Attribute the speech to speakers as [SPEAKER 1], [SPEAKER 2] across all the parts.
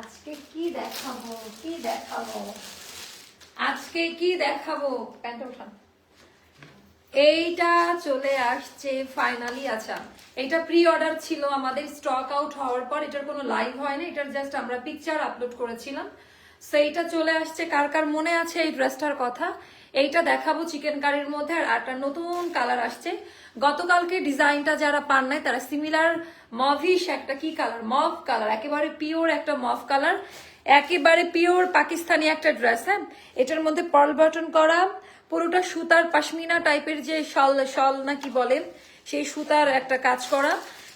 [SPEAKER 1] আজকে কি দেখাবো? কি দেখাবো? আজকে কি দেখাবো? উঠান। এইটা চলে আসছে ফাইনালি আচ্ছা। এটা প্রি অর্ডার ছিল, আমাদের স্টক আউট হওয়ার পর, এটার কোনো লাইভ হয়নি এটার জাস্ট আমরা পিকচার আপলোড করেছিলাম। সেইটা চলে আসছে, কার কার মনে আছে এই ড্রেসটার কথা? এইটা দেখাবো চিকেন কারির মধ্যে, আর একটা নতুন কালার আসছে। গতকালকে ডিজাইনটা যারা পান নাই, তারা সিমিলার মভিশ একটা কি কালার মভ কালার একেবারে পিওর একটা মভ কালার একেবারে পিওর পাকিস্তানি একটা ড্রেস হ্যাঁ? এটার মধ্যে পার্ল বাটন করা, পুরোটা সুতার পাশমিনা টাইপের যে শল শল না কি বলে, সেই সুতার একটা কাজ করা,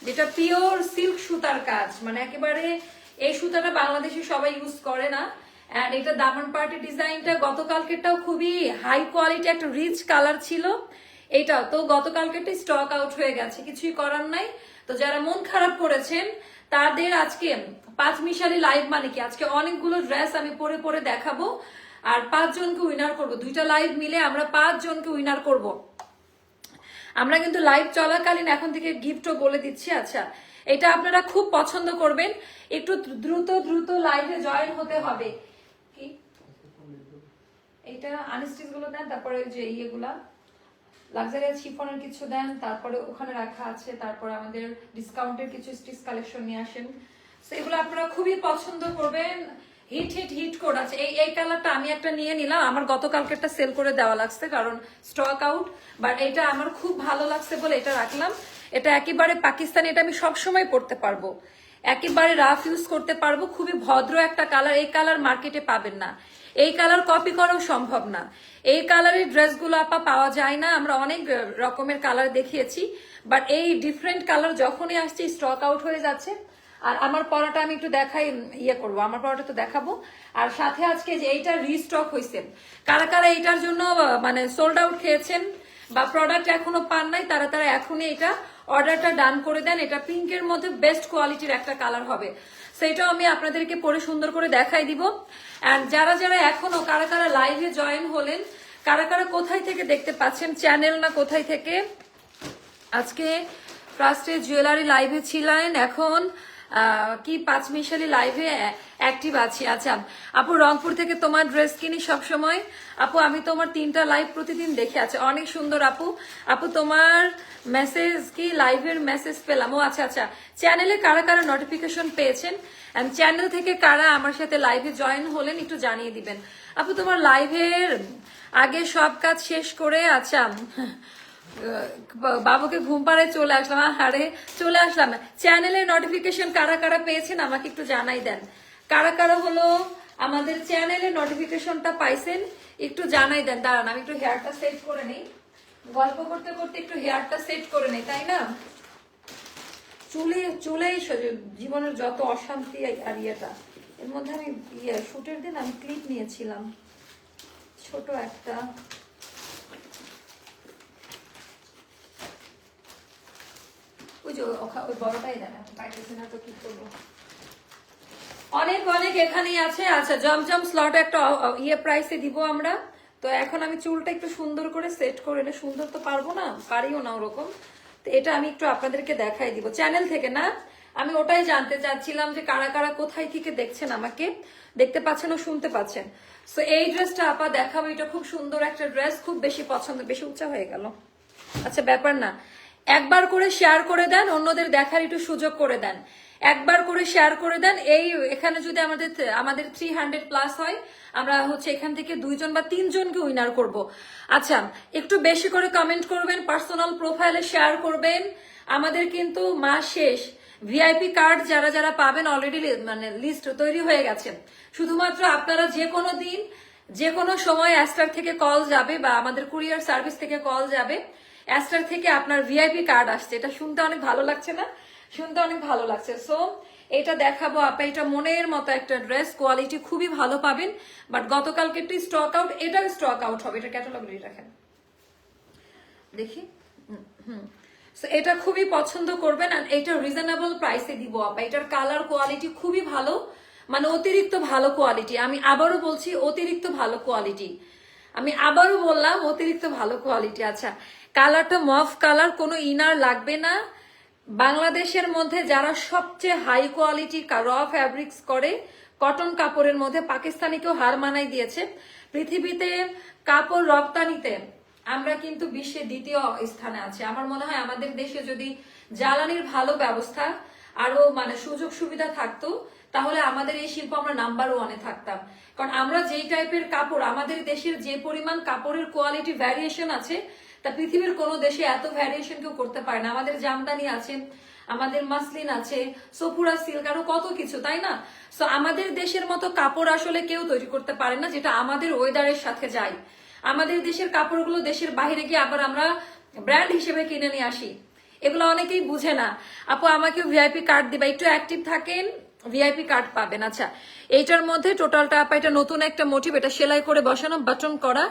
[SPEAKER 1] যেটা পিওর সিল্ক সুতার কাজ মানে একেবারে এই সুতাটা বাংলাদেশে সবাই ইউজ করে না। অ্যান্ড এটা দামন পার্টি ডিজাইনটা, গতকালকেরটাও খুবই হাই কোয়ালিটি একটা রিচ কালার ছিল। এটাও তো গতকালকেরটা স্টক আউট হয়ে গেছে, কিছুই করার নাই। তো যারা মন খারাপ করেছেন, তাদের আজকে পাঁচ মিশালি লাইভ মানে কি? আজকে অনেকগুলো ড্রেস আমি পরে পরে দেখাবো। আর পাঁচজনকে উইনার করব। দুইটা লাইভ মিলে আমরা পাঁচজনকে উইনার করব। আমরা কিন্তু লাইভ চলাকালীন এখন থেকে গিফটও বলে দিচ্ছি। আচ্ছা এটা আপনারা খুব পছন্দ করবেন। একটু দ্রুত দ্রুত লাইভে জয়েন হতে হবে। এইটা আনস্টিচগুলো দেন, তারপরে যে ইয়েগুলা লাক্সারিয়াস শিফনের কিছু দেন, তারপরে ওখানে রাখা আছে, তারপরে আমাদের ডিসকাউন্টের কিছু স্টিচ কালেকশন নিয়ে আসেন। তো এগুলো আপনারা খুবই পছন্দ করবেন। হিট হিট হিট কোড আছে। এই এই কালারটা আমি একটা নিয়ে নিলাম। আমার গতকালকেরটা সেল করে দেওয়া লাগছে, কারণ স্টক আউট বাট এটা আমার খুব ভালো লাগছে বলে এটা রাখলাম। এটা একেবারে পাকিস্তানি, এটা আমি সবসময় পড়তে পারব। একেবারে রাফ ইউজ করতে পারব, খুবই ভদ্র একটা কালার এই কালার মার্কেটে পাবেন না। এই কালার কপি করাও সম্ভব না। এই কালারের ড্রেসগুলো আপা পাওয়া যায় না, আমরা অনেক রকমের কালার দেখিয়েছি বাট এই ডিফারেন্ট কালার যখনই আসছে স্টক আউট হয়ে যাচ্ছে। আর আমার পরাটা আমি একটু দেখাই ইয়ে করব, আমার পরাটা তো দেখাবো। আর সাথে আজকে যে এইটা রিস্টক হয়েছে কারা কারা এইটার জন্য মানে সোল্ড আউট খেয়েছেন বা প্রোডাক্ট এখনও পান নাই, তারা তারা এখনই এটা অর্ডারটা ডান করে দেন, এটা পিঙ্কের মধ্যে বেস্ট কোয়ালিটির একটা কালার হবে। সেটাও আমি আপনাদেরকে পরে সুন্দর করে দেখাই দিব। অ্যান্ড যারা যারা এখনও, কারা কারা লাইভে জয়েন হলেন, কারা কারা কোথায় থেকে দেখতে পাচ্ছেন চ্যানেল না কোথায় থেকে, আজকে ফার্স্টে জুয়েলারি লাইভে ছিলেন, এখন কি পাঁচ মিশালি লাইভে অ্যাক্টিভ আছি। আচ্ছা আপু, রংপুর থেকে তোমার ড্রেস কিনি সব সময় আপু, আমি তোমার তিনটা লাইভ প্রতিদিন দেখে আছি। অনেক সুন্দর, আপু। আপু, তোমার মেসেজ কি? লাইভের মেসেজ পেলাম। ও আচ্ছা আচ্ছা। চ্যানেলে কারা কারা নোটিফিকেশন পেয়েছেন? অ্যান্ড চ্যানেল থেকে কারা আমার সাথে লাইভে জয়েন হলেন, একটু জানিয়ে দিবেন। আপু, তোমার লাইভের আগে সব কাজ শেষ করে আচ্ছা বাবুকে ঘুম পাড়ায় চলে আসলাম। আরে, চলে আসলাম। চ্যানেলের নোটিফিকেশন কারা কারা পেয়েছেন, আমাকে একটু জানাই দেন। কারা কারা হলো? আমাদের চ্যানেলে নোটিফিকেশনটা পাইছেন? একটু জানাই দেন, দাঁড়ান, আমি একটু হেয়ারটা সেট করে নিই। গল্প করতে করতে একটু হেয়ারটা সেট করে নেই, তাই না? চুলে চুলেই জীবনের যত অশান্তি আর ইয়েটা। এর মধ্যে আমি ইয়ে শুটের দিন আমি ক্লিপ নিয়েছিলাম। ছোট একটা। ওই যে ওই বড়টাই এখন পাইতেছি না তো কি করব? অনেক অনেক এখানেই আছে। আচ্ছা জমজম স্লট একটা ইয়ে প্রাইসে দিব আমরা। তো এখন আমি চুলটা একটু সুন্দর করে সেট করে নে। সুন্দর তো পারব না, পারিও না ওরকম। তো এটা আমি একটু আপনাদেরকে দেখাই দিব। চ্যানেল থেকে না, আমি ওটাই জানতে চাচ্ছিলাম যে কারা কারা কোথায় থেকে দেখছেন আমাকে। দেখতে পাচ্ছেন ও শুনতে পাচ্ছেন। সো এই ড্রেসটা আপা দেখাবো। এটা খুব সুন্দর একটা ড্রেস খুব বেশি পছন্দ, বেশি উঁচা হয়ে গেল। আচ্ছা ব্যাপার না। একবার করে শেয়ার করে দেন, অন্যদের দেখার একটু সুযোগ করে দেন। একবার করে শেয়ার করে দেন। এই এখানে যদি আমাদের আমাদের থ্রি হান্ড্রেড প্লাস হয়, আমরা হচ্ছে এখান থেকে দুইজন বা তিনজনকে উইনার করব। আচ্ছা একটু বেশি করে কমেন্ট করবেন পার্সোনাল প্রোফাইলে শেয়ার করবেন। আমাদের কিন্তু মাস শেষ। ভিআইপি কার্ড যারা যারা পাবেন অলরেডি মানে লিস্ট তৈরি হয়ে গেছে। শুধুমাত্র আপনারা যে কোনো দিন, যে কোনো সময় অ্যাস্টার থেকে কল যাবে বা আমাদের কুরিয়ার সার্ভিস থেকে কল যাবে। অ্যাস্টার থেকে আপনার ভিআইপি কার্ড আসছে। এটা শুনতে অনেক ভালো লাগছে না? শুনতে অনেক ভালো লাগছে। সো এটা দেখাবো আপা। এটা মনের মতো একটা ড্রেস কোয়ালিটি খুবই ভালো পাবেন। বাট গতকালকে একটু স্টক আউট এটাও স্টক আউট হবে। এটা ক্যাটালগ রাখেন। দেখি। এটা খুবই পছন্দ করবেন। আর এটা রিজনেবল প্রাইসে দিব আপা। এটার কালার কোয়ালিটি খুবই ভালো। মানে অতিরিক্ত ভালো কোয়ালিটি আমি আবারও বলছি, অতিরিক্ত ভালো কোয়ালিটি আমি আবারও বললাম, অতিরিক্ত ভালো কোয়ালিটি আচ্ছা কালারটা মফ কালার, কোনো ইনার লাগবে না। বাংলাদেশের মধ্যে যারা সবচেয়ে হাই কোয়ালিটি র ফ্যাব্রিক্স করে কটন কাপড়ের মধ্যে পাকিস্তানিকেও হার মানাই দিয়েছে। পৃথিবীতে কাপড় রপ্তানিতে আমরা কিন্তু বিশ্বে দ্বিতীয় স্থানে আছি। আমার মনে হয় আমাদের দেশে যদি জ্বালানির ভালো ব্যবস্থা আরও মানে সুযোগ সুবিধা থাকতো, তাহলে আমাদের এই শিল্প আমরা নাম্বার ওয়ানে থাকতাম। কারণ আমরা যেই টাইপের কাপড়, আমাদের দেশের যে পরিমাণ কাপড়ের কোয়ালিটি ভ্যারিয়েশন আছে তা পৃথিবীর কোনো দেশে এত ভ্যারিয়েশন কেউ করতে পারে না। আমাদের জামদানি আছে, আমাদের মাসলিন আছে সপুরা সিল্ক আরও কত কিছু, তাই না? সো আমাদের দেশের মতো কাপড় আসলে কেউ তৈরি করতে পারে না, যেটা আমাদের ওয়েদারের সাথে যায়। আমাদের দেশের কাপড়গুলো দেশের বাইরে গিয়ে আবার আমরা ব্র্যান্ড হিসেবে কিনে নিয়ে আসি। এগুলো অনেকেই বুঝে না। আপু, আমাকে ভিআইপি কার্ড দিবা, একটু অ্যাক্টিভ থাকেন ভিআইপি কার্ড পাবেন। আচ্ছা এইটার মধ্যে টোটালটা আপা, এটা নতুন একটা মোটিভ এটা সেলাই করে বসানো বাটন করা।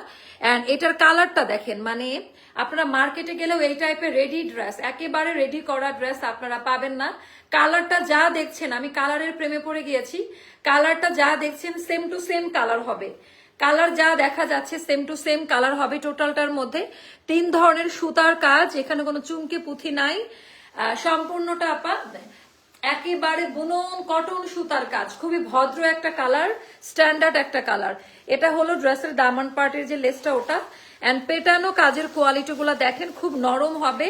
[SPEAKER 1] অ্যান্ড এটার কালারটা দেখেন মানে আপনারা মার্কেটে গেলেও এই টাইপের রেডি ড্রেস একেবারে রেডি করা ড্রেস আপনারা পাবেন না। কালারটা যা দেখছেন, আমি কালারের প্রেমে পড়ে গিয়েছি কালারটা যা দেখছেন সেম টু সেম কালার হবে। কালার যা দেখা যাচ্ছে সেম টু সেম কালার হবে টোটালটার মধ্যে। তিন ধরনের সুতার কাজ, এখানে কোনো চুমকি পুঁথি নাই। সম্পূর্ণটা আপা, একেবারে বুনন কটন সুতার কাজ, খুবই ভদ্র একটা কালার স্ট্যান্ডার্ড একটা কালার এটা হলো ড্রেসের দামান পার্টের যে লেসটা ওটা। অ্যান্ড পেটানো কাজের কোয়ালিটি গুলা দেখেন, খুব নরম হবে।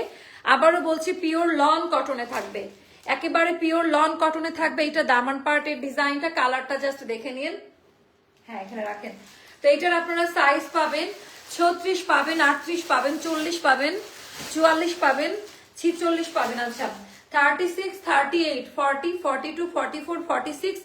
[SPEAKER 1] আবারও বলছি পিওর লন কটনে থাকবে। একেবারে পিওর লন কটনে থাকবে। এটা দামান পার্টের ডিজাইনটা কালারটা জাস্ট দেখে নিন। হ্যাঁ এখানে রাখেন। তো এইটার আপনারা সাইজ পাবেন, ছত্রিশ পাবেন, আটত্রিশ পাবেন, চল্লিশ পাবেন, চুয়াল্লিশ পাবেন, ছিচল্লিশ পাবেন আচ্ছা। Thirty six thirty eight forty forty two forty four forty six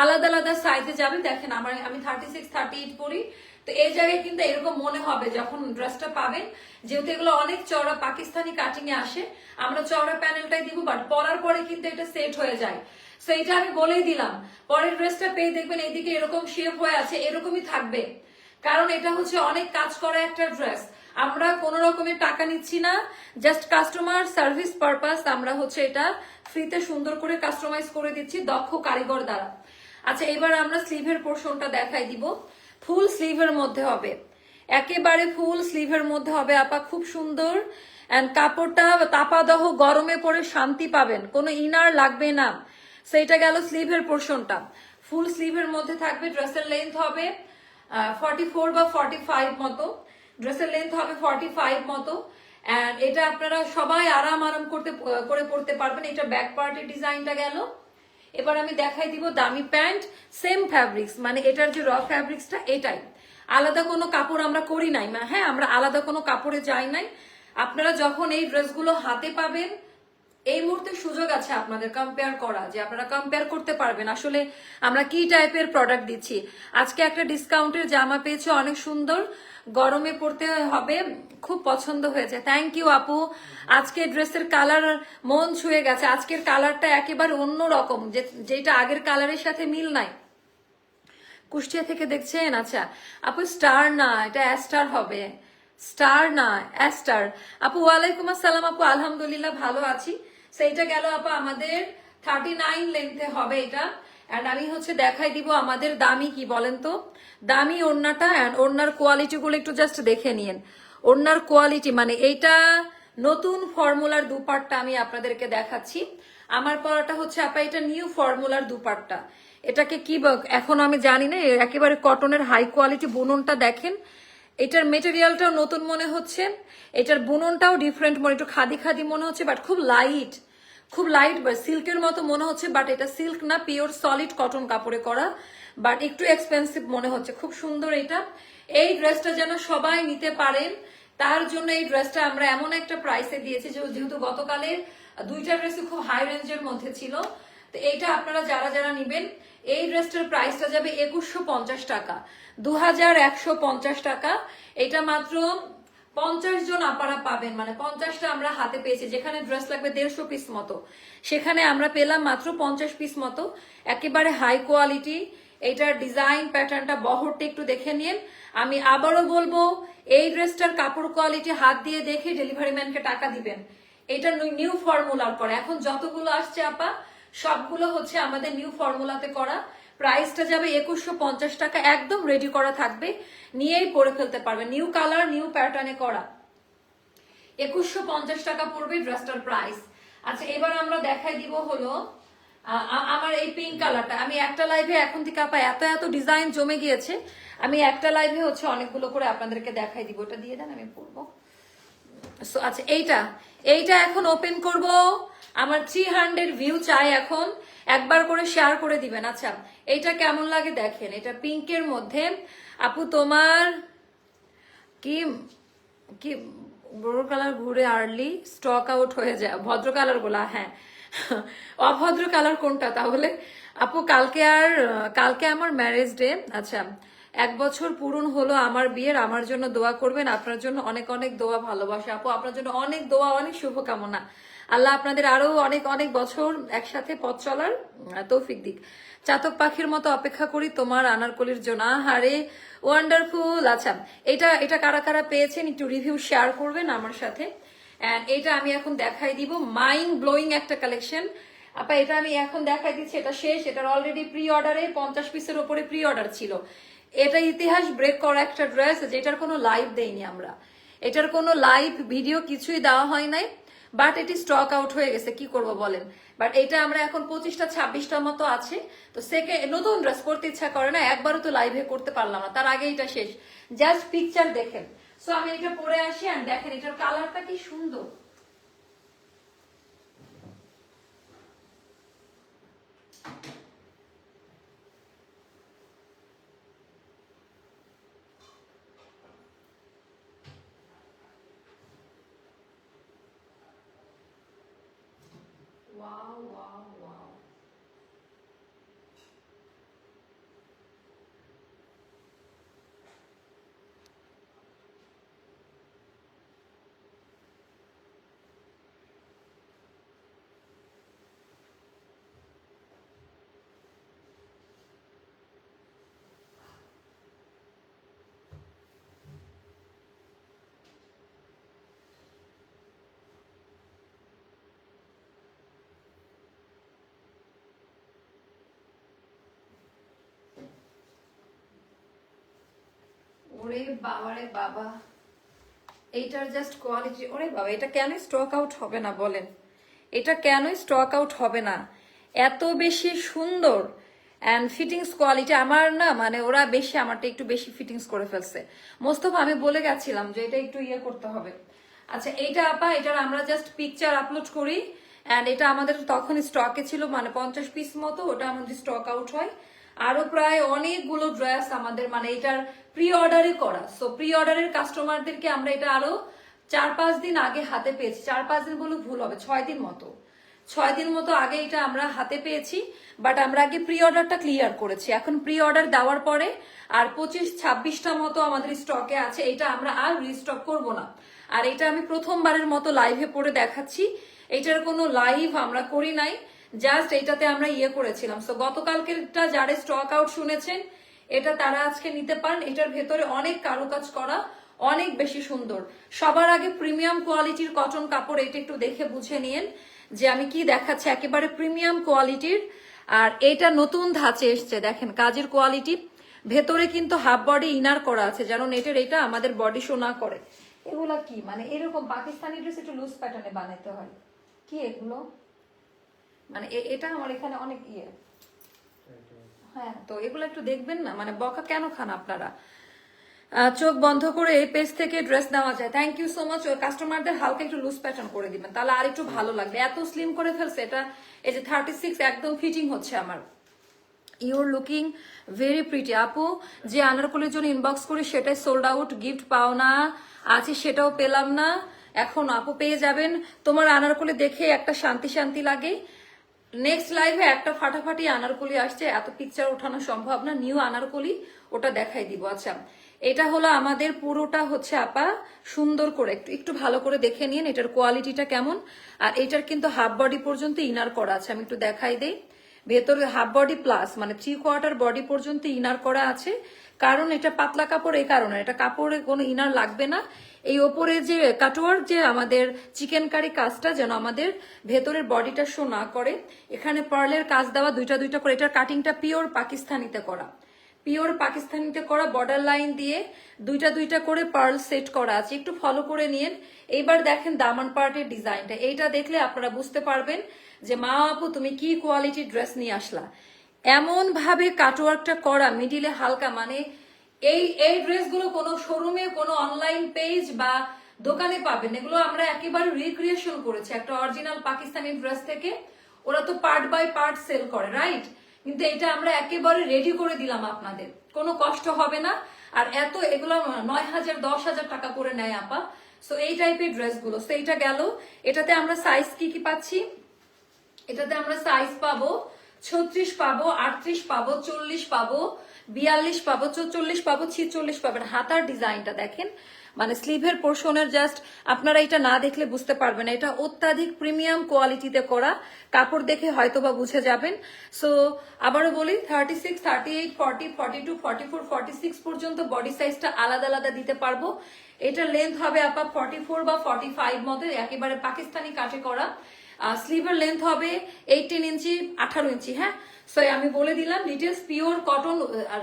[SPEAKER 1] আলাদা আলাদা সাইজে যাবে। দেখেন, আমার, আমি থার্টি সিক্স থার্টি এইট পরি তো এই জায়গায় কিন্তু এরকম মনে হবে যখন ড্রেসটা পাবেন। যেহেতু এগুলো অনেক চওড়া পাকিস্তানি কাটিং এ আসে, আমরা চওড়া প্যানেলটাই দিব বাট পরার পরে কিন্তু এটা সেট হয়ে যায়। সো এটা আমি বলেই দিলাম, পরের ড্রেসটা পেয়ে দেখবেন এইদিকে এরকম শেপ হয়ে আছে, এরকমই থাকবে। কারণ এটা হচ্ছে অনেক কাজ করা একটা ড্রেস আমরা কোন রকমের টাকা নিচ্ছি না জাস্ট কাস্টমার সার্ভিস পারপাস আমরা হচ্ছে এটা ফ্রিতে সুন্দর করে কাস্টমাইজ করে দিচ্ছি দক্ষ কারিগর দ্বারা। আচ্ছা এবার আমরা স্লিভের পোর্শনটা দেখাই দিব। ফুল স্লিভের মধ্যে হবে। একেবারে ফুল স্লিভের মধ্যে হবে। আপা, খুব সুন্দর। অ্যান্ড কাপড়টা তাপাদহ গরমে পরে শান্তি পাবেন। কোনো ইনার লাগবে না। সেইটা গেল স্লিভের পোর্শনটা। ফুল স্লিভের মধ্যে থাকবে, ড্রেসের লেন্থ হবে ফর্টি ফোর বা ফর্টি ফাইভ মতো। ড্রেসের লেন্থ হবে ফর্টি ফাইভ মতো। অ্যান্ড এটা আপনারা সবাই আরাম আরাম করতে করে পড়তে পারবেন। এটা ব্যাক পার্টের ডিজাইনটা গেল। এবার আমি দেখাই দিব দামি প্যান্ট সেম ফ্যাব্রিক্স মানে এটার যে র ফ্যাব্রিক্সটা এটাই। আলাদা কোনো কাপড় আমরা করি নাই হ্যাঁ আমরা আলাদা কোনো কাপড়ে যাই নাই। আপনারা যখন এই ড্রেসগুলো হাতে পাবেন এই মুহূর্তে সুযোগ আছে আপনাদের কম্পেয়ার করা, যে আপনারা কম্পেয়ার করতে পারবেন। আসলে আমরা কি টাইপের প্রোডাক্ট দিচ্ছি? আজকে একটা ডিসকাউন্টের জামা পেয়েছে, অনেক সুন্দর। গরমে পড়তে হবে, খুব পছন্দ হয়েছে। থ্যাংক ইউ আপু। আজকে ড্রেসের কালার মন ছুঁয়ে গেছে। আজকের কালারটা একেবারে অন্য রকম যেটা আগের কালারের সাথে মিল নাই। কুষ্টিয়া থেকে দেখছেন? আচ্ছা আপু স্টার না, এটা অ্যাস্টার হবে। স্টার না অ্যাস্টার আপু, ওয়ালাইকুম আসসালাম আপু। আলহামদুলিল্লাহ ভালো আছি। সেইটা গেল আপা আমাদের থার্টি নাইন লেন্থে হবে এটা। অ্যান্ড আমি হচ্ছে দেখাই দিব আমাদের দামি কি বলেন তো? দামি ওড়নাটা অ্যান্ড ওড়নার কোয়ালিটিগুলো একটু জাস্ট দেখে নিন ওড়নার কোয়ালিটি মানে এইটা নতুন ফর্মুলার দুপাটটা আমি আপনাদেরকে দেখাচ্ছি। আমার পরাটা হচ্ছে আপা এটা নিউ ফর্মুলার দুপাটটা। এটাকে কি এখন আমি জানি না একেবারে কটনের হাই কোয়ালিটি বুননটা দেখেন। এটার মেটেরিয়ালটাও নতুন মনে হচ্ছে। এটার বুননটাও ডিফারেন্ট মনে, একটু খাদি খাদি মনে হচ্ছে বাট খুব লাইট খুব লাইট বা সিল্কের মতো মনে হচ্ছে বাট এটা সিল্ক না পিওর সলিড কটন কাপড়ে করা বাট একটু এক্সপেন্সিভ মনে হচ্ছে। খুব সুন্দর এটা। এই ড্রেসটা যেন সবাই নিতে পারেন, তার জন্য এই ড্রেসটা আমরা এমন একটা প্রাইসে দিয়েছি যেহেতু গতকালের দুইটা ড্রেসই খুব হাই রেঞ্জের মধ্যে ছিল, তো এইটা আপনারা যারা যারা নিবেন, এই ড্রেসটার প্রাইসটা যাবে একুশশো টাকা দু হাজার একশো পঞ্চাশ টাকা। এটা মাত্র পঞ্চাশ জন আপারা পাবেন। মানে পঞ্চাশটা আমরা হাতে পেয়েছি। যেখানে ড্রেস লাগবে দেড়শো পিস মতো। সেখানে আমরা পেলাম মাত্র পঞ্চাশ পিস মতো। একেবারে হাই কোয়ালিটি এইটার ডিজাইন প্যাটার্নটা বহরটা একটু দেখে নিন। আমি আবারও বলব, এই ড্রেসটার কাপড় কোয়ালিটি হাত দিয়ে দেখে ডেলিভারি ম্যানকে টাকা দিবেন। এটা নিউ ফর্মুলার করা এখন যতগুলো আসছে আপা, সবগুলো হচ্ছে আমাদের নিউ ফর্মুলাতে করা। প্রাইসটা যাবে একুশশো পঞ্চাশ টাকা একদম রেডি করা থাকবে। নিয়েই পরে ফেলতে পারবে। নিউ কালার নিউ প্যাটার্নে করা। একুশশো পঞ্চাশ টাকা পড়বে ড্রেসটার প্রাইস আচ্ছা এবার আমরা দেখাই দিব হলো আমার এই পিঙ্ক কালারটা আমি একটা লাইভে এখন থেকে আপা এত এত ডিজাইন জমে গিয়েছে আমি একটা লাইভে হচ্ছে অনেকগুলো করে আপনাদেরকে দেখাই দিব। ওটা দিয়ে দেন আমি So, আচ্ছা এইটা। এইটা এখন ওপেন করব। আমার থ্রি হান্ড্রেড ভিউ চাই এখন। একবার করে শেয়ার করে দিবেন। আচ্ছা এইটা কেমন লাগে দেখেন? এটা পিঙ্কের মধ্যে। আপু, তোমার কি কি ব্লু কালার ঘুরে আর্লি স্টক আউট হয়ে যায়। ভদ্র কালারগুলা হ্যাঁ। অভদ্র কালার কোনটা তাহলে? আপু, কালকে আর, কালকে আমার ম্যারেজ ডে আচ্ছা এক বছর পূরণ হলো আমার বিয়ের, আমার জন্য দোয়া করবেন, আপনার জন্য অনেক অনেক দোয়া ভালোবাসা। আপু, আপনার জন্য অনেক দোয়া, অনেক শুভকামনা। আল্লাহ আপনাদের আরও অনেক অনেক বছর একসাথে পথ চলার তৌফিক দিক। চাতক পাখির মতো অপেক্ষা করি তোমার আনারকলির জন্য। আহারে ওয়ান্ডারফুল আচ্ছা এটা এটা কারা কারা পেয়েছেন একটু রিভিউ শেয়ার করবেন আমার সাথে। এটা আমি এখন দেখাই দিব। মাইন্ড ব্লোয়িং একটা কালেকশন আপা, এটা আমি এখন দেখাই দিচ্ছি, এটা শেষ, এটার অলরেডি প্রি অর্ডারে পঞ্চাশ পিসের ওপরে প্রি অর্ডার ছিল। এটা ইতিহাস ব্রেক করা একটা ড্রেস যেটার কোনো লাইভ দেইনি আমরা। এটার কোনো লাইভ ভিডিও কিছুই দেওয়া হয় নাই বাট এটি স্টক আউট হয়ে গেছে, কি করব বলেন? বাট এটা আমরা এখন পঁচিশটা, ছাব্বিশটার মতো আছে। তো সেকেন্ড নতুন ড্রেস করতে ইচ্ছা করে না, একবারও তো লাইভে করতে পারলাম না। তার আগে এটা শেষ। জাস্ট পিকচার দেখেন। সো আমি এটা পরে আসি আর দেখেন, এটার কালারটা কি সুন্দর ওয়াও ওয়াও ওয়াও ওরে বাবারে বাবা। এইটার জাস্ট কোয়ালিটি ওরে বাবা, এটা কেন স্টক আউট হবে না বলেন? এটা কেন স্টক আউট হবে না? এত বেশি সুন্দর অ্যান্ড ফিটিংস কোয়ালিটি আমার না মানে ওরা বেশি, আমারটা একটু বেশি ফিটিংস করে ফেলছে। মোস্তফা, আমি বলে গেছিলাম যে এটা একটু ইয়ে করতে হবে। আচ্ছা এইটা আপা, এটার আমরা জাস্ট পিকচার আপলোড করি অ্যান্ড এটা আমাদের তখন স্টকে ছিল মানে পঞ্চাশ পিস মতো, ওটা আমাদের স্টক আউট হয়। আরও প্রায় অনেকগুলো ড্রেস আমাদের মানে এটার প্রি অর্ডারে করা। সো প্রি অর্ডারের কাস্টমারদেরকে আমরা এটা আরও চার পাঁচ দিন আগে হাতে পেয়েছি। চার পাঁচ দিন বলে ভুল হবে ছয় দিন মতো। ছয় দিন মতো আগে এটা আমরা হাতে পেয়েছি বাট আমরা আগে প্রি অর্ডারটা ক্লিয়ার করেছি। এখন প্রি অর্ডার দেওয়ার পরে আর পঁচিশ ছাব্বিশটা মতো আমাদের স্টকে আছে, এটা আমরা আর রিস্টক করব না। আর এটা আমি প্রথমবারের মতো লাইভে পড়ে দেখাচ্ছি। এটার কোনো লাইভ আমরা করি নাই। জাস্ট এটাতে আমরা ইয়ে করেছিলাম। সো গতকালকেরটা যারা স্টক আউট শুনেছেন, এটা তারা আজকে নিতে পারেন। এটার ভেতরে অনেক কারুকাজ করা অনেক বেশি সুন্দর। সবার আগে প্রিমিয়াম কোয়ালিটির কটন কাপড় এটা একটু দেখে বুঝে নিন যে আমি কি দেখাচ্ছি। একেবারে প্রিমিয়াম কোয়ালিটির আর এটা নতুন ধাঁচে এসছে, দেখেন, কাজের কোয়ালিটি ভেতরে কিন্তু হাফ বডি ইনার করা আছে, যেন নেটের এটা আমাদের বডি শো না করে। এগুলা কি? মানে এরকম পাকিস্তানি ড্রেস একটু লুজ প্যাটার্নে বানাতে হয়। কি এগুলো? মানে এটা আমার এখানে অনেক ইয়ে। হ্যাঁ তো এগুলো একটু দেখবেন না? মানে বকা কেন খান আপনারা? চোখ বন্ধ করে এই পেজ থেকে ড্রেস নেওয়া যায়। থ্যাংক ইউ সো মাচ কাস্টমারদের হালকা একটু লুজ প্যাটার্ন করে দিবেন। তাহলে আর একটু ভালো লাগবে। এত স্লিম করে ফেলছে এটা, এই যে থার্টি সিক্স একদম ফিটিং হচ্ছে আমার। ইউর লুকিং ভেরি প্রিটি আপু, যে আনারকলির জন্য ইনবক্স করি, সেটাই সোল্ড আউট গিফট পাও না। আছে, সেটাও পেলাম না। এখন আপু পেয়ে যাবেন। তোমার আনারকলি দেখে একটা শান্তি শান্তি লাগে। নেক্সট লাইভে একটা ফাটাফাটি আনারকলি আসছে। এত পিকচার ওঠানো সম্ভব না। নিউ আনারকলি ওটা দেখাই দিব। আচ্ছা এটা হলো আমাদের পুরোটা হচ্ছে আপা, সুন্দর করে একটু ভালো করে দেখে নিন এটার কোয়ালিটিটা কেমন। আর এটার কিন্তু হাফ বডি পর্যন্ত ইনার করা আছে। আমি একটু দেখাই দেই। ভেতরে হাফ বডি প্লাস মানে থ্রি কোয়ার্টার বডি পর্যন্ত ইনার করা আছে। কারণ এটা পাতলা কাপড়, এই কারণে। এটা কাপড়ে কোনো ইনার লাগবে না। এই ওপরে যে কাটোয়ার, যে আমাদের চিকেন কারি কাজটা যেন আমাদের ভেতরের বডিটা শো না করে, এখানে পার্লের কাজ দেওয়া, দুইটা দুইটা করে। এটার কাটিংটা পিওর পাকিস্তানিতে করা। পিওর পাকিস্তানিতে করা বর্ডার লাইন দিয়ে দুইটা দুইটা করে পার্ল সেট করা আছে। একটু ফলো করে নিন। এইবার দেখেন দামান পার্টের ডিজাইনটা এইটা দেখলে আপনারা বুঝতে পারবেন যে, মা আপু, তুমি কি কোয়ালিটি ড্রেস নিয়ে আসলা? এমন ভাবে কাটওয়ার্কটা করা মিডিলে হালকা মানে এই এই ড্রেসগুলো কোনো শোরুমে কোনো অনলাইন পেজ বা দোকানে পাবেন। এগুলো আমরা একেবারে রিক্রিয়েশন করেছি। একটা অরিজিনাল পাকিস্তানি ড্রেস থেকে ওরা তো পার্ট বাই পার্ট সেল করে রাইট কিন্তু এটা আমরা একেবারে রেডি করে দিলাম আপনাদের। কোনো কষ্ট হবে না। আর এত, এগুলো নয় হাজার, দশ হাজার টাকা করে নেয় আপা। সো এই টাইপের ড্রেসগুলো সো এইটা গেল। এটাতে আমরা সাইজ কি কি পাচ্ছি? এটাতে আমরা সাইজ পাবো ছত্রিশ পাবো, আটত্রিশ পাবো, চল্লিশ পাবো, বিয়াল্লিশ পাবো চল্লিশ পাবো, ছিচল্লিশ পাবেন হাতার ডিজাইনটা দেখেন। মানে স্লিভের পোর্শনের জাস্ট আপনারা এটা না দেখলে বুঝতে পারবেন এটা অত্যাধিক প্রিমিয়াম কোয়ালিটিতে করা। কাপড় দেখে হয়তো বা বুঝে যাবেন। সো আবারও বলি thirty six thirty eight forty forty two forty four forty six পর্যন্ত বডি সাইজটা আলাদা আলাদা দিতে পারব। এটা লেন্থ হবে আপা ফর্টি ফোর বা ফর্টি ফাইভ মতো একেবারে পাকিস্তানি কাটে করা। স্লিভের লেন্থ হবে এইটিন ইঞ্চি, আঠারো ইঞ্চি হ্যাঁ? সো আমি বলে দিলাম details pure cotton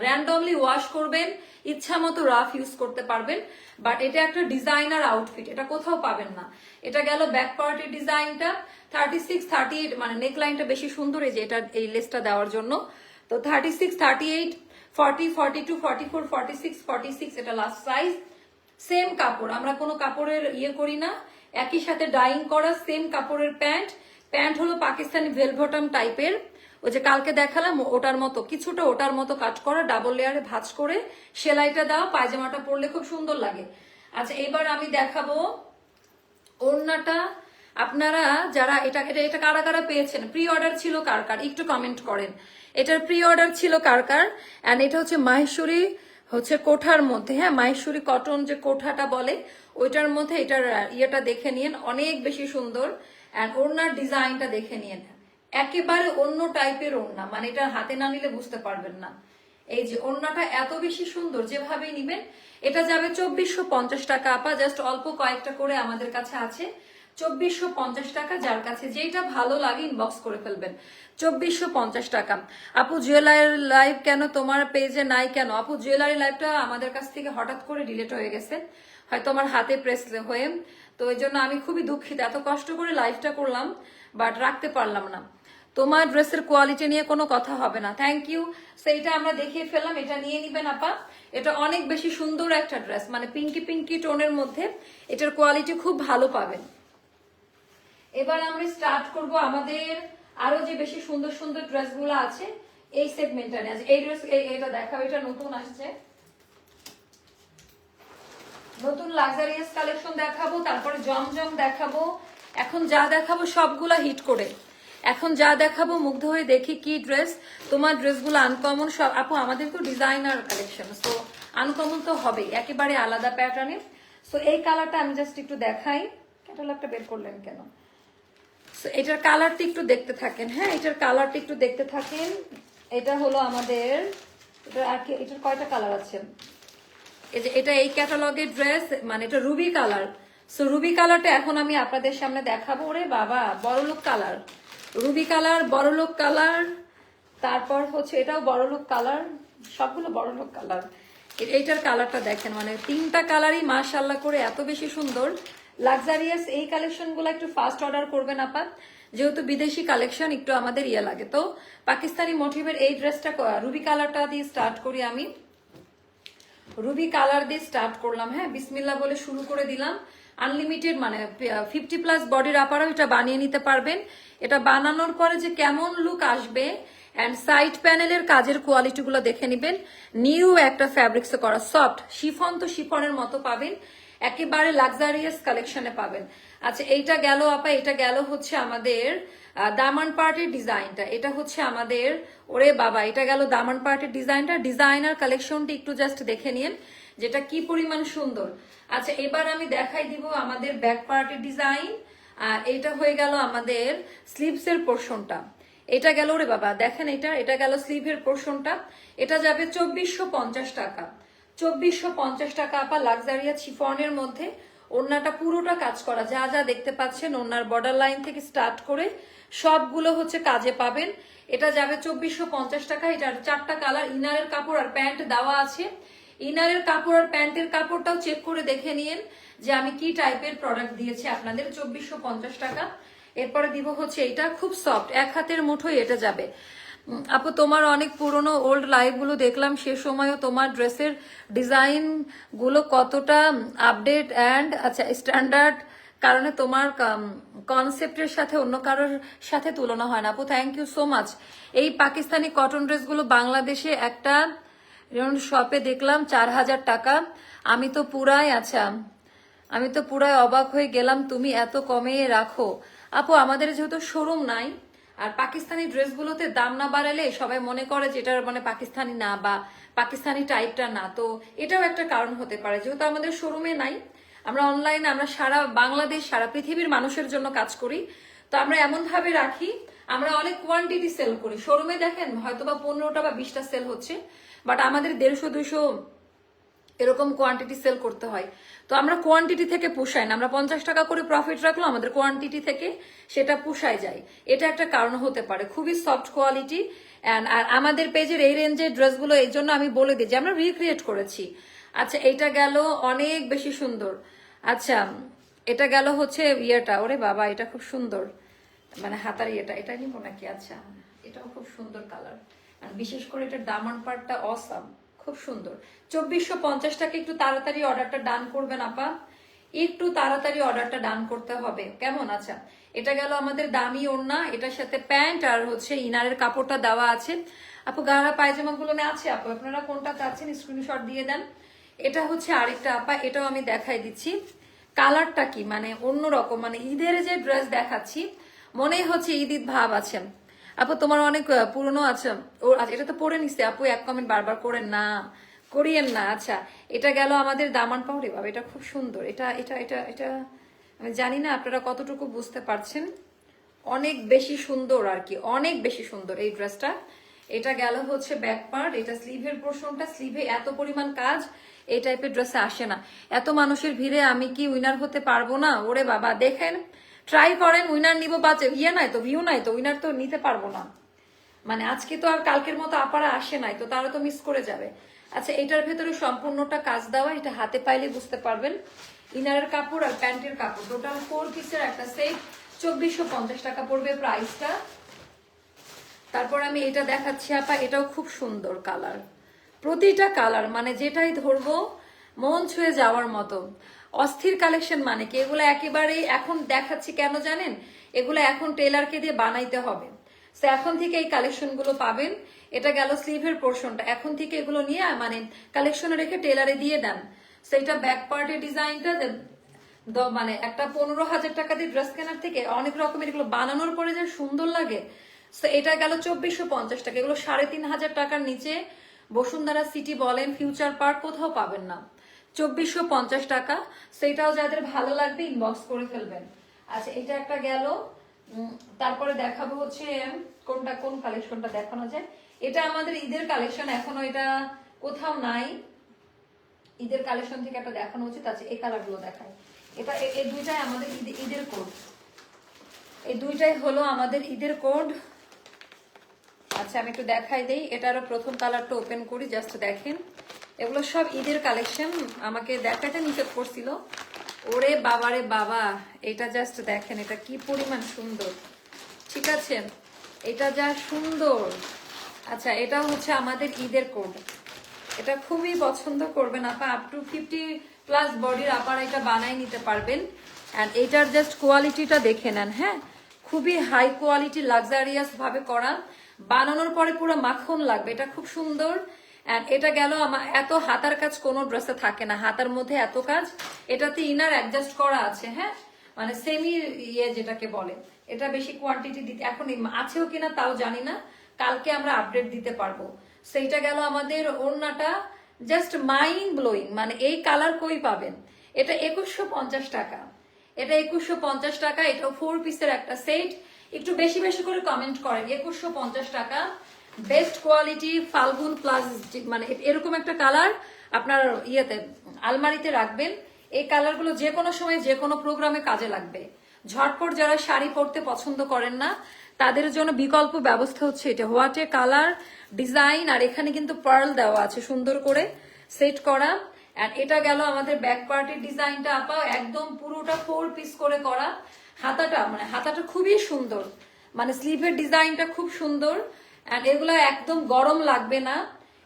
[SPEAKER 1] randomly wash করবেন, ইচ্ছা মতো রাফ ইউজ করতে পারবেন বাট এটা একটা ডিজাইনার আউটফিট এটা কোথাও পাবেন না। এটা গেল ব্যাক পার্টের ডিজাইনটা থার্টি সিক্স থার্টি এইট মানে নেক লাইনটা বেশি সুন্দর এই যে এটা, এই লেসটা দেওয়ার জন্য। তো thirty six thirty eight forty forty two forty four forty six forty six এটা লাস্ট সাইজ সেম কাপড়, আমরা কোনো কাপড়ের ইয়ে করি না একই সাথে ডাইং করা সেম কাপড়ের প্যান্ট। প্যান্ট হলো পাকিস্তানি ভেলভটম টাইপের ওই যে কালকে দেখালাম, ওটার মতো, কিছুটা ওটার মতো কাট করা ডাবল লেয়ারে ভাঁজ করে সেলাইটা দাও, পায়জামাটা পরলে খুব সুন্দর লাগে। আচ্ছা এবার আমি দেখাবো ওড়নাটা। আপনারা যারা, এটা এটা এটা কারা কারা পেয়েছেন? প্রি অর্ডার ছিল কার কার? একটু কমেন্ট করেন। এটার প্রি অর্ডার ছিল কার কার? অ্যান্ড এটা হচ্ছে মাহেশ্বরী, হচ্ছে কোঠার মধ্যে। হ্যাঁ মাহেশ্বরী কটন যে কোঠাটা বলে ওইটার মধ্যে এটার ইয়েটা দেখে নিন অনেক বেশি সুন্দর। ওড়নার ডিজাইনটা দেখে নিন একেবারে অন্য টাইপের ওড়না মানে এটা হাতে না নিলে বুঝতে পারবেন না। এই যে ওড়নাটা এত বেশি সুন্দর যেভাবে নিবেন, এটা যাবে চব্বিশশো পঞ্চাশ টাকা। আপা জাস্ট অল্প কয়েকটা করে আমাদের কাছে আছে। চব্বিশশো পঞ্চাশ টাকা, যার কাছে যেটা ভালো লাগে ইনবক্স করে ফেলবেন। চব্বিশশো পঞ্চাশ টাকা। আপু জুয়েলারি লাইভ কেন? তোমার পেজে নাই কেন? আপু জুয়েলারি লাইভটা আমাদের কাছ থেকে হঠাৎ করে ডিলেট হয়ে গেছে। হয়তো আমার হাতে প্রেস হয়ে। তো ওই জন্য আমি খুবই দুঃখিত। এত কষ্ট করে লাইফটা করলাম বাট রাখতে পারলাম না। তোমার ড্রেসের কোয়ালিটি নিয়ে কোনো কথা হবে না। থ্যাংক ইউ সেইটা আমরা দেখিয়ে ফেললাম। এটা নিয়ে নিবেন আপা। এটা অনেক বেশি সুন্দর একটা ড্রেস মানে পিঙ্কি পিঙ্কি টোনের মধ্যে। এটার কোয়ালিটি খুব ভালো পাবেন। এবার আমরা স্টার্ট করব আমাদের আরও যে বেশি সুন্দর সুন্দর ড্রেসগুলো আছে, এই সেগমেন্টটা নিয়ে। আছে। এই ড্রেস এটা দেখাও। এটা নতুন আসছে। নতুন লাক্সারিয়াস কালেকশন দেখাবো তারপরে জমজম দেখাবো। এখন যা দেখাবো সবগুলা হিট করে। এখন যা দেখাবো মুগ্ধ হয়ে দেখি কি ড্রেস তোমার ড্রেসগুলো আনকমন সব আপু আমাদের তো ডিজাইনার কালেকশন সো আনকমন তো হবেই একেবারে আলাদা প্যাটার্নের সো এই কালারটা আমি জাস্ট একটু দেখাই। ক্যাটালগটা বের করলেন কেন? So, এটার কালারটা একটু দেখতে থাকেন হ্যাঁ? এটার কালারটা একটু দেখতে থাকেন। এটা হলো আমাদের এটা এটার কয়টা কালার আছে? এটা এই ক্যাটালগের ড্রেস মানে এটা রুবি কালার সো রুবি কালারটা এখন আমি আপনাদের সামনে দেখাবো। রে বাবা, বড়লোক কালার রুবি কালার বড়লোক কালার তারপর হচ্ছে এটাও বড়লোক কালার সবগুলো বড়লোক কালার এইটার কালারটা দেখেন মানে তিনটা কালারই মাশাল্লাহ করে এত বেশি সুন্দর। লাক্সারিয়াস এই কালেকশনগুলো একটু ফাস্ট অর্ডার করবেন আপাত যেহেতু বিদেশি কালেকশন একটু আমাদের ইয়ে লাগে। তো, পাকিস্তানি মোটিভের এই ড্রেসটা রুবি কালারটা দিয়ে স্টার্ট করি আমি। রুবি কালার দিয়ে স্টার্ট করলাম হ্যাঁ বিসমিল্লা বলে শুরু করে দিলাম। আনলিমিটেড মানে ফিফটি প্লাস বডির আপারও এটা বানিয়ে নিতে পারবেন। এটা বানানোর পরে যে কেমন লুক আসবে অ্যান্ড সাইড প্যানেলের কাজের কোয়ালিটিগুলো দেখে নেবেন। নিউ একটা ফ্যাব্রিক্সে করা সফট শিফন তো শিফনের মতো পাবেন। একেবারে লাক্সারিয়াস কালেকশনে পাবেন। আচ্ছা এইটা গেল আপা, এটা গেল হচ্ছে আমাদের দামান পার্টির ডিজাইনটা। এটা হচ্ছে আমাদের, ওরে বাবা, এটা গেল দামান পার্টির ডিজাইনটা। ডিজাইনার কালেকশনটি একটু জাস্ট দেখে নিন, যেটা কি পরিমাণ সুন্দর। আচ্ছা এবার আমি দেখাই দিব আমাদের ব্যাক পার্টির ডিজাইন এটা হয়ে গেল আমাদের স্লিভস এর পোর্শনটা এটা গেল রে বাবা, দেখেন এটা এটা গেল স্লিভের পোর্শনটা এটা যাবে চব্বিশশো পঞ্চাশ টাকা। চব্বিশশো পঞ্চাশ টাকা আপা লাক্সারিয়া চিফনের মধ্যে। ওড়নাটা পুরোটা কাজ করা, যা যা দেখতে পাচ্ছেন ওড়নার বর্ডার লাইন থেকে স্টার্ট করে সবগুলো হচ্ছে কাজে পাবেন। এটা যাবে চব্বিশশো পঞ্চাশ টাকা, এটার চারটা কালার ইনারের কাপড় আর প্যান্ট দেওয়া আছে। ইনারের কাপড় আর প্যান্টের কাপড়টাও চেক করে দেখে নিন যে আমি কি টাইপের প্রোডাক্ট দিয়েছি আপনাদের, চব্বিশশো পঞ্চাশ টাকা। এরপরে দিব হচ্ছে এটা খুব সফট এক হাতের মুঠোই এটা যাবে। আপু, তোমার অনেক পুরনো ওল্ড লাইভগুলো দেখলাম, সে সময়ও তোমার ড্রেসের ডিজাইনগুলো কতটা আপডেট অ্যান্ড আচ্ছা স্ট্যান্ডার্ড কারণে তোমার কনসেপ্টের সাথে অন্য কারোর সাথে তুলনা হয় না। আপু থ্যাংক ইউ সো মাচ এই পাকিস্তানি কটন ড্রেসগুলো বাংলাদেশে একটা, যেমন শপে দেখলাম, চার হাজার টাকা। আমি তো পুরাই আচ্ছা আমি তো পুরাই অবাক হয়ে গেলাম, তুমি এত কমে রাখো। আপু, আমাদের যেহেতু শোরুম নাই আর পাকিস্তানি ড্রেসগুলোতে দাম না বাড়ালে সবাই মনে করে যে এটার মানে পাকিস্তানি না বা পাকিস্তানি টাইপটা না। তো এটাও একটা কারণ হতে পারে। যেহেতু আমাদের শোরুমে নাই, আমরা অনলাইনে আমরা সারা বাংলাদেশ, সারা পৃথিবীর মানুষের জন্য কাজ করি। তো আমরা এমন ভাবে রাখি, আমরা অনেক কোয়ান্টিটি সেল করি। শোরুমে দেখেন হয়তো বা পনেরোটা বা বিশটা সেল হচ্ছে বাট আমাদের দেড়শো দুশো এরকম কোয়ান্টিটি সেল করতে হয়। তো আমরা কোয়ান্টিটি থেকে পোষাই না। আমরা পঞ্চাশ টাকা করে প্রফিট রাখল আমাদের কোয়ান্টিটি থেকে সেটা পোষায় যায়। এটা একটা কারণ হতে পারে। খুবই সফট কোয়ালিটি অ্যান্ড আর আমাদের পেজের এই রেঞ্জের ড্রেসগুলো এই জন্য আমি বলে দিই যে আমরা রিক্রিয়েট করেছি। আচ্ছা এইটা গেল অনেক বেশি সুন্দর। আচ্ছা এটা গেল হচ্ছে ইয়েটা। ওরে বাবা, এটা খুব সুন্দর। মানে হাতার ইয়েটা। এটা নিবো নাকি? আচ্ছা এটাও খুব সুন্দর কালার আর বিশেষ করে এটার দামান পার্টটা অসাম খুব সুন্দর। চব্বিশশো পঞ্চাশ টাকা একটু তাড়াতাড়ি অর্ডারটা ডান করবেন, আপা। একটু তাড়াতাড়ি অর্ডারটা ডান করতে হবে। কেমন? আচ্ছা এটা গেল আমাদের দামি ওড়না, এটার সাথে প্যান্ট আর হচ্ছে ইনারের কাপড়টা দেওয়া আছে। আপু গাড়া পায়জামা গুলো আছে, আপু। আপনারা কোনটা চাচ্ছেন স্ক্রিনশট দিয়ে দেন। এটা হচ্ছে আরেকটা, আপা, এটাও আমি দেখাই দিচ্ছি। কালারটা কি? মানে অন্যরকম মানে ঈদের যে ড্রেস দেখাচ্ছি, মনেই হচ্ছে ঈদ ঈদ ভাব আছে। আপু, তোমার অনেক পুরনো আছে। ও আচ্ছা এটা তো পরে নিচ্ছে আপু, এক কমেন্ট বারবার করেন না। করিয়েন না আচ্ছা। এটা গেল আমাদের দামান পাউডে বাবা, এটা খুব সুন্দর। এটা এটা এটা এটা, আমি জানি না আপনারা কতটুকু বুঝতে পারছেন। অনেক বেশি সুন্দর আর কি, অনেক বেশি সুন্দর এই ড্রেসটা। এটা গেল হচ্ছে ব্যাক পার্ট এটা স্লিভের পোর্শনটা স্লিভে এত পরিমাণ কাজ, এই টাইপের ড্রেসে আসে না। এত মানুষের ভিড়ে আমি কি উইনার হতে পারব না? ওরে বাবা, দেখেন। ট্রাই করেন উইনার নিব বাচ্চা ইয়ে নাই তো ভিউ নাই তো উইনার তো নিতে পারব না। মানে আজকে তো আর কালকের মতো আপারা আসে নাই, তো তারা তো মিস করে যাবে। আচ্ছা এটার ভেতরে সম্পূর্ণটা কাজ দেওয়া, এটা হাতে পাইলে বুঝতে পারবেন। ইনারের কাপড় আর প্যান্টের কাপড় টোটাল ফোর পিসের একটা সেট চব্বিশশো পঞ্চাশ টাকা পড়বে প্রাইসটা তারপর আমি এটা দেখাচ্ছি, আপা, এটাও খুব সুন্দর কালার প্রতিটা কালার মানে যেটাই ধরবো, মন ছুঁয়ে যাওয়ার মতো। অস্থির কালেকশন মানে কি? এগুলো একেবারে এখন দেখাচ্ছি কেন জানেন? এগুলো এখন টেলারকে দিয়ে বানাইতে হবে। তো এখন থেকে এই কালেকশনগুলো পাবেন। এটা গেল স্লিভের পোর্শনটা এখন থেকে এগুলো নিয়ে মানে কালেকশনে রেখে টেলারে দিয়ে দেন। সেইটা ব্যাক পার্টের ডিজাইনটা মানে একটা পনেরো হাজার টাকা দিয়ে ড্রেস কেনার থেকে অনেক রকমের এগুলো বানানোর পরে যে সুন্দর লাগে। তো এটা গেল চব্বিশশো পঞ্চাশ টাকা। এগুলো সাড়ে তিন হাজার টাকার নিচে বসুন্ধরা সিটি বলেন ফিউচার পার্ক কোথাও পাবেন না। চব্বিশশো পঞ্চাশ টাকা। সেটাও যাদের ভালো লাগবে ইনবক্স করে ফেলবেন। আচ্ছা এটা একটা গেল। তারপরে দেখাবো হচ্ছে কোনটা, কোন কালেকশনটা দেখানো যায়। এটা আমাদের ঈদের কালেকশন এখনও এটা কোথাও নাই। ঈদের কালেকশন থেকে একটা দেখানো উচিত। আছে এই কালারগুলো দেখায় এটা, এ- এই দুইটাই আমাদের ঈদ- ঈদের কোড এই দুইটাই হলো আমাদের ঈদের কোড আচ্ছা আমি একটু দেখাই দেই। এটারও প্রথম কালারটা ওপেন করি জাস্ট দেখেন। এগুলো সব ঈদের কালেকশন আমাকে দেখাতে নিষেধ করছিল। ওরে বাবারে বাবা, এটা জাস্ট দেখেন, এটা কি পরিমাণ সুন্দর। ঠিক আছে? এটা যা সুন্দর। আচ্ছা এটা হচ্ছে আমাদের ঈদের কোড এটা খুবই পছন্দ করবেন আপা আপ টু ফিফটি প্লাস বডির আপার এটা বানাই নিতে পারবেন। অ্যান্ড এটার জাস্ট কোয়ালিটিটা দেখে নেন হ্যাঁ? খুবই হাই কোয়ালিটি লাক্সারিয়াস ভাবে করা। বানানোর পরে পুরো মাখন লাগবে, এটা খুব সুন্দর। এটা গেল আমার এত হাতার কাজ কোনো ড্রেসে থাকে না। হাতার মধ্যে এত কাজ, এটাতে ইনার অ্যাডজাস্ট করা আছে হ্যাঁ? মানে সেমি ইয়ে যেটাকে বলে। এটা বেশি কোয়ান্টিটি দিতে, এখন আছেও কিনা তাও জানি না। কালকে আমরা আপডেট দিতে পারব। সেইটা গেল আমাদের ওড়নাটা জাস্ট মাইন্ড ব্লোয়িং মানে এই কালার কই পাবেন? এটা একুশশো পঞ্চাশ টাকা। এটা একুশশো পঞ্চাশ টাকা এটা ফোর পিসের একটা সেট একটু বেশি বেশি করে কমেন্ট করেন। একুশশো পঞ্চাশ টাকা। বেস্ট কোয়ালিটি ফাল্গুন প্লাস মানে এরকম একটা কালার আপনার ইয়েতে, আলমারিতে রাখবেন। এই কালারগুলো যে কোনো সময়, যে কোনো প্রোগ্রামে কাজে লাগবে। ঝটপট যারা শাড়ি পরতে পছন্দ করেন না, তাদের জন্য বিকল্প ব্যবস্থা হচ্ছে এটা। হোয়াটে কালার ডিজাইন আর এখানে কিন্তু পার্ল দেওয়া আছে সুন্দর করে সেট করা। আর এটা গেল আমাদের ব্যাক পার্টের ডিজাইনটা আপা, একদম পুরোটা ফোর পিস করে করা। হাতাটা মানে হাতাটা খুবই সুন্দর। মানে স্লিভের ডিজাইনটা খুব সুন্দর। অ্যান্ড এগুলো একদম গরম লাগবে না।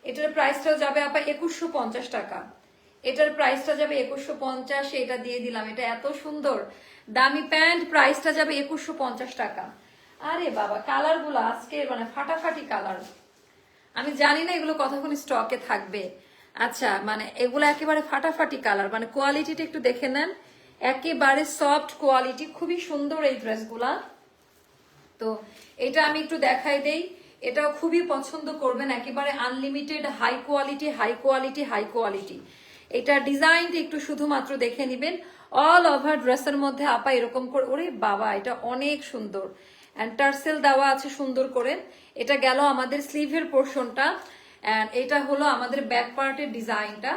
[SPEAKER 1] এটার প্রাইসটাও যাবে আপা একুশশো পঞ্চাশ টাকা। এটার প্রাইসটা যাবে একুশশো পঞ্চাশ, এটা দিয়ে দিলাম। এটা এত সুন্দর। দামি প্যান্ট প্রাইসটা যাবে একুশশো পঞ্চাশ টাকা। আরে বাবা কালারগুলো আজকে মানে ফাটাফাটি কালার। আমি জানি না এগুলো কতক্ষণ স্টকে থাকবে। আচ্ছা মানে এগুলো একেবারে ফাটাফাটি কালার। মানে কোয়ালিটিটা একটু দেখে নেন। একেবারে সফট কোয়ালিটি খুবই সুন্দর এই ড্রেসগুলা তো এটা আমি একটু দেখাই দেই। এটাও খুবই পছন্দ করবেন, একেবারে unlimited high quality high quality high quality এটা ডিজাইনটা একটু শুধুমাত্র দেখে নেবেন। অল ওভার ড্রেসের মধ্যে আপা এরকম করে ওরে বাবা, এটা অনেক সুন্দর। অ্যান্ড টার্সেল দেওয়া আছে সুন্দর করে। এটা গেল আমাদের স্লিভের পোর্শনটা অ্যান্ড এটা হলো আমাদের ব্যাক পার্টের ডিজাইনটা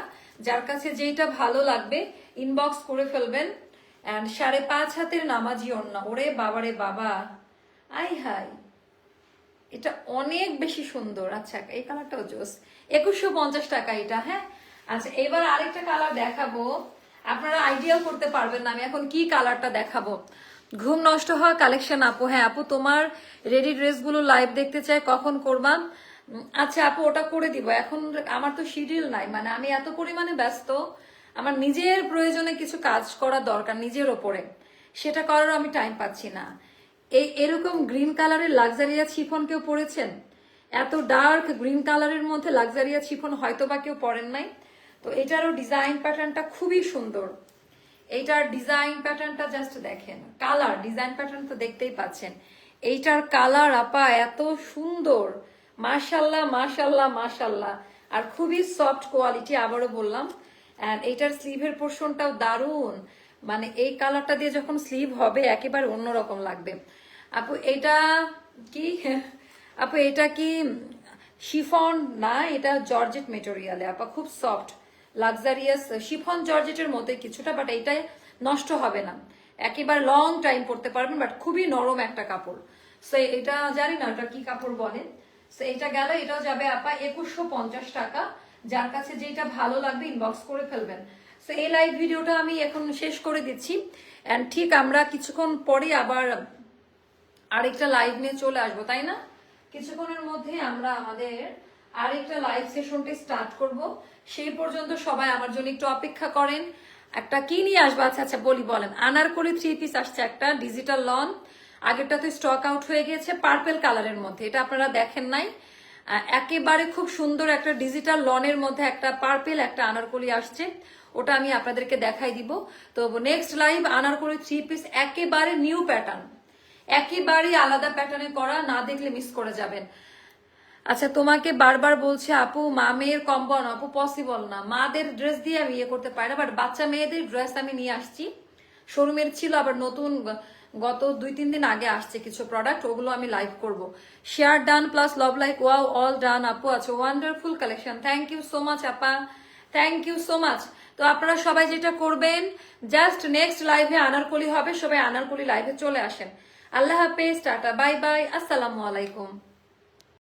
[SPEAKER 1] যার কাছে যেটা ভালো লাগবে ইনবক্স করে ফেলবেন। অ্যান্ড সাড়ে পাঁচ হাতের নামাজি অন্য ওরে বাবারে বাবা। আই হাই এটা অনেক বেশি সুন্দর। আচ্ছা এই কালারটাও জোস। একুশশো পঞ্চাশ টাকা এটা হ্যাঁ? আচ্ছা এবার আরেকটা কালার দেখাবো। আপনারা আইডিয়াল করতে পারবেন না আমি এখন কি কালারটা দেখাবো। ঘুম নষ্ট হওয়া কালেকশন আপু। হ্যাঁ আপু তোমার রেডি ড্রেসগুলো লাইভ দেখতে চাই কখন করবা উম, আচ্ছা আপু ওটা করে দিব। এখন আমার তো শিডিউল নাই মানে আমি এত পরিমাণে ব্যস্ত। আমার নিজের প্রয়োজনে কিছু কাজ করা দরকার নিজের ওপরে। সেটা করার আমি টাইম পাচ্ছি না। এই এরকম গ্রিন কালারের লাক্সারিয়া শিফন কেউ পরেছেন? এত ডার্ক গ্রিন কালারের মধ্যে লাক্সারিয়া শিফন হয়তো বা কেউ পরেন নাই। তো এটারও ডিজাইন প্যাটার্নটা খুবই সুন্দর। এইটার ডিজাইন প্যাটার্নটা জাস্ট দেখেন। কালার, ডিজাইন প্যাটার্ন তো দেখতেই পাচ্ছেন। এইটার কালার আপা, এত সুন্দর। মাশাল্লাহ মাশাল্লাহ মাশাল্লাহ। আর খুবই সফট কোয়ালিটি, আবারও বললাম। অ্যান্ড এইটার স্লিভের পোর্শনটাও দারুণ। মানে এই কালারটা দিয়ে যখন স্লিভ হবে, একেবারে অন্যরকম লাগবে। আপু, এটা কি? আপু, এটা কি শিফন? না, এটা জর্জেট মেটেরিয়ালে, আপা, খুব সফট লাক্সারিয়াস শিফন জর্জেটের মতোই কিছুটা বাট এইটাই নষ্ট হবে না। একেবারে লং টাইম পরতে পারবেন বাট খুবই নরম একটা কাপড়। সো এটা জানি না, ওটা কি কাপড় বলে? সো এটা গেল, এটাও যাবে, আপা, একুশশো পঞ্চাশ টাকা। যার কাছে যেটা ভালো লাগবে ইনবক্স করে ফেলবেন। সো এই লাইভ ভিডিওটা আমি এখন শেষ করে দিচ্ছি। অ্যান্ড ঠিক আমরা কিছুক্ষণ পরে আবার আরেকটা লাইভ নিয়ে চলে আসব, তাই না? কিছুক্ষণের মধ্যে আমরা আমাদের আরেকটা লাইভ সেশনটা স্টার্ট করব। সেই পর্যন্ত সবাই আমার জন্য একটু অপেক্ষা করেন। একটা কি নিয়ে আসব? আচ্ছা আচ্ছা বলি, বলেন। আনারকলি থ্রি পিস আসছে একটা ডিজিটাল লন আগেরটা তো স্টক আউট হয়ে গিয়েছে পার্পেল কালারের মধ্যে। এটা আপনারা দেখেন নাই। একেবারে খুব সুন্দর একটা ডিজিটাল লনের মধ্যে একটা পার্পেল একটা আনারকলি আসছে। ওটা আমি আপনাদেরকে দেখাই দিব। তো next live anarkali three piece একেবারে নিউ প্যাটার্ন একেবারেই আলাদা প্যাটার্নে করা, না দেখলে মিস করে যাবেন। আচ্ছা তোমাকে বারবার বলছে, আপু, মা মেয়ের আপু পসিবল না। মাদের ড্রেস দিয়ে আমি ইয়ে করতে পারি না বাট বাচ্চা মেয়েদের ড্রেস আমি নিয়ে আসছি। শোরুমের ছিল, আবার নতুন, গত দুই, তিন দিন আগে আসছে কিছু প্রোডাক্ট ওগুলো আমি লাইভ করব। Share done plus love like wow all done আপু আছে wonderful collection thank you so much আপা। থ্যাংক ইউ সো মাচ তো আপনারা সবাই যেটা করবেন জাস্ট নেক্সট লাইভে আনারকলি হবে, সবাই আনারকলি লাইভে চলে আসেন। আল্লাহ হাফেজ টাটা বাই বাই আসসালামু আলাইকুম।